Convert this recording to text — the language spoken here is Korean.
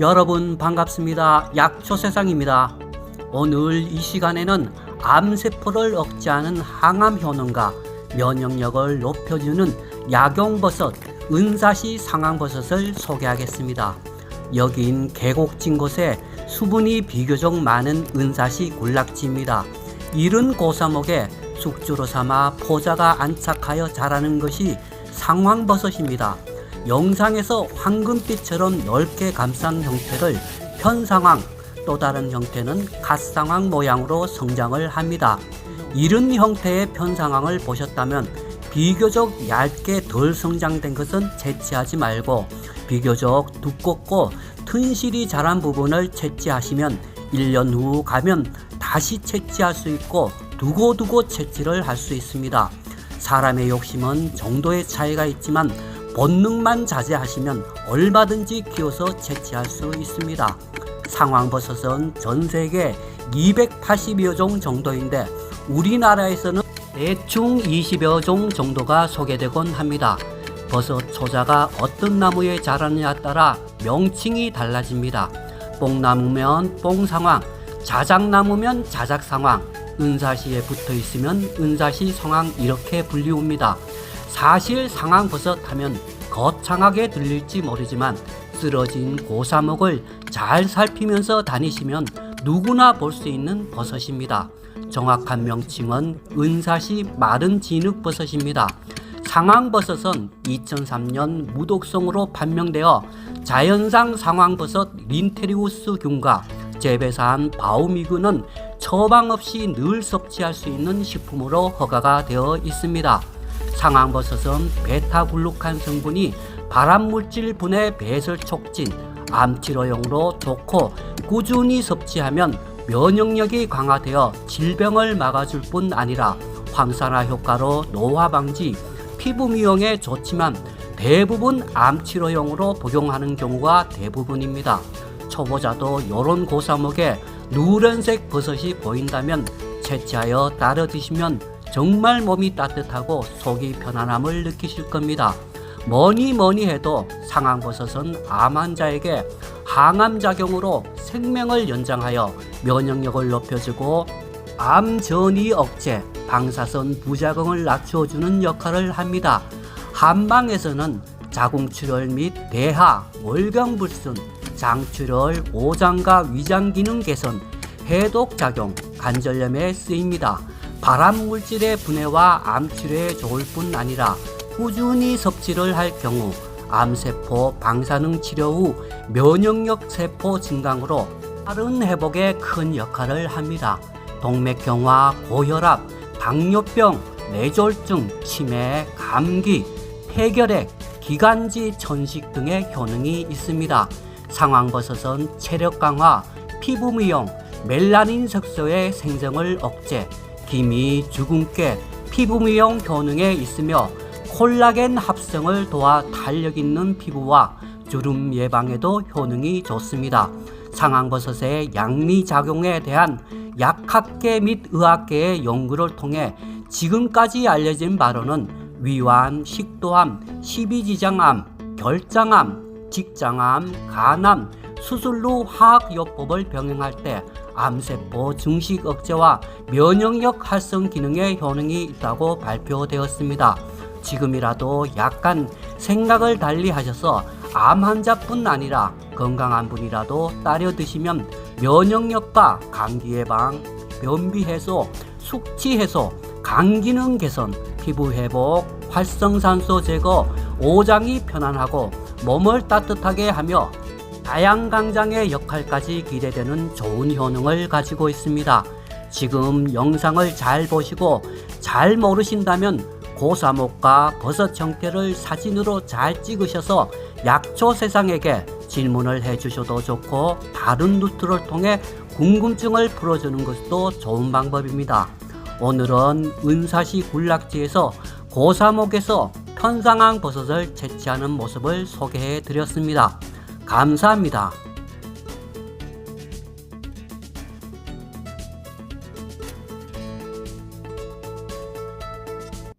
여러분 반갑습니다. 약초 세상입니다. 오늘 이 시간에는 암세포를 억제하는 항암 효능과 면역력을 높여주는 약용버섯, 은사시 상황버섯을 소개하겠습니다. 여긴 계곡진 곳에 수분이 비교적 많은 은사시 군락지입니다. 이른 고사목에 숙주로 삼아 포자가 안착하여 자라는 것이 상황버섯입니다. 영상에서 황금빛처럼 넓게 감싼 형태를 현상황, 또 다른 형태는 갓상황 모양으로 성장을 합니다. 이런 형태의 편상황을 보셨다면 비교적 얇게 덜 성장된 것은 채취하지 말고 비교적 두껍고 튼실이 자란 부분을 채취하시면 1년 후 가면 다시 채취할 수 있고 두고두고 채취를 할 수 있습니다. 사람의 욕심은 정도의 차이가 있지만 본능만 자제하시면 얼마든지 키워서 채취할 수 있습니다. 상황버섯은 전 세계 280여 종 정도인데 우리나라에서는 대충 20여 종 정도가 소개되곤 합니다. 버섯 초자가 어떤 나무에 자라느냐에 따라 명칭이 달라집니다. 뽕나무면 뽕상황, 자작나무면 자작상황, 은사시에 붙어 있으면 은사시 상황 이렇게 불리웁니다. 사실 상황 버섯 하면 거창하게 들릴지 모르지만 쓰러진 고사목을 잘 살피면서 다니시면 누구나 볼 수 있는 버섯입니다. 정확한 명칭은 은사시 마른 진흙버섯입니다. 상황버섯은 2003년 무독성으로 판명되어 자연상 상황버섯 린테리우스균과 재배사한 바오미균은 처방 없이 늘 섭취할 수 있는 식품으로 허가가 되어 있습니다. 상황버섯은 베타글루칸 성분이 발암물질 분해 배설 촉진, 암치료용으로 좋고 꾸준히 섭취하면 면역력이 강화되어 질병을 막아줄 뿐 아니라 황산화 효과로 노화 방지, 피부 미용에 좋지만 대부분 암치료용으로 복용하는 경우가 대부분입니다. 초보자도 이런 고사목에 누런색 버섯이 보인다면 채취하여 따라 드시면 정말 몸이 따뜻하고 속이 편안함을 느끼실 겁니다. 뭐니 뭐니 해도 상황버섯은 암 환자에게 항암 작용으로 생명을 연장하여 면역력을 높여주고 암 전이 억제, 방사선 부작용을 낮춰주는 역할을 합니다. 한방에서는 자궁출혈 및 대하, 월경불순, 장출혈, 오장과 위장 기능 개선, 해독 작용, 관절염에 쓰입니다. 발암 물질의 분해와 암 치료에 좋을 뿐 아니라 꾸준히 섭취를 할 경우 암세포 방사능 치료 후 면역력 세포 증강으로 빠른 회복에 큰 역할을 합니다. 동맥경화, 고혈압, 당뇨병, 뇌졸중, 치매, 감기, 폐결핵, 기관지 천식 등의 효능이 있습니다. 상황버섯은 체력 강화, 피부 미용, 멜라닌 색소의 생성을 억제, 기미, 주근깨, 피부 미용 효능에 있으며 콜라겐 합성을 도와 탄력 있는 피부와 주름 예방에도 효능이 좋습니다. 상황버섯의 양리 작용에 대한 약학계 및 의학계의 연구를 통해 지금까지 알려진 바로는 위암, 식도암, 십이지장암, 결장암, 직장암, 간암, 수술 후 화학요법을 병행할 때 암세포 증식 억제와 면역력 활성 기능에 효능이 있다고 발표되었습니다. 지금이라도 약간 생각을 달리 하셔서 암 환자뿐 아니라 건강한 분이라도 따려 드시면 면역력과 감기 예방, 변비 해소, 숙취 해소, 간 기능 개선, 피부 회복, 활성산소 제거, 오장이 편안하고 몸을 따뜻하게 하며 다양강장의 역할까지 기대되는 좋은 효능을 가지고 있습니다. 지금 영상을 잘 보시고 잘 모르신다면 고사목과 버섯 형태를 사진으로 잘 찍으셔서 약초 세상에게 질문을 해주셔도 좋고 다른 루트를 통해 궁금증을 풀어주는 것도 좋은 방법입니다. 오늘은 은사시 군락지에서 고사목에서 편상황 버섯을 채취하는 모습을 소개해 드렸습니다. 감사합니다.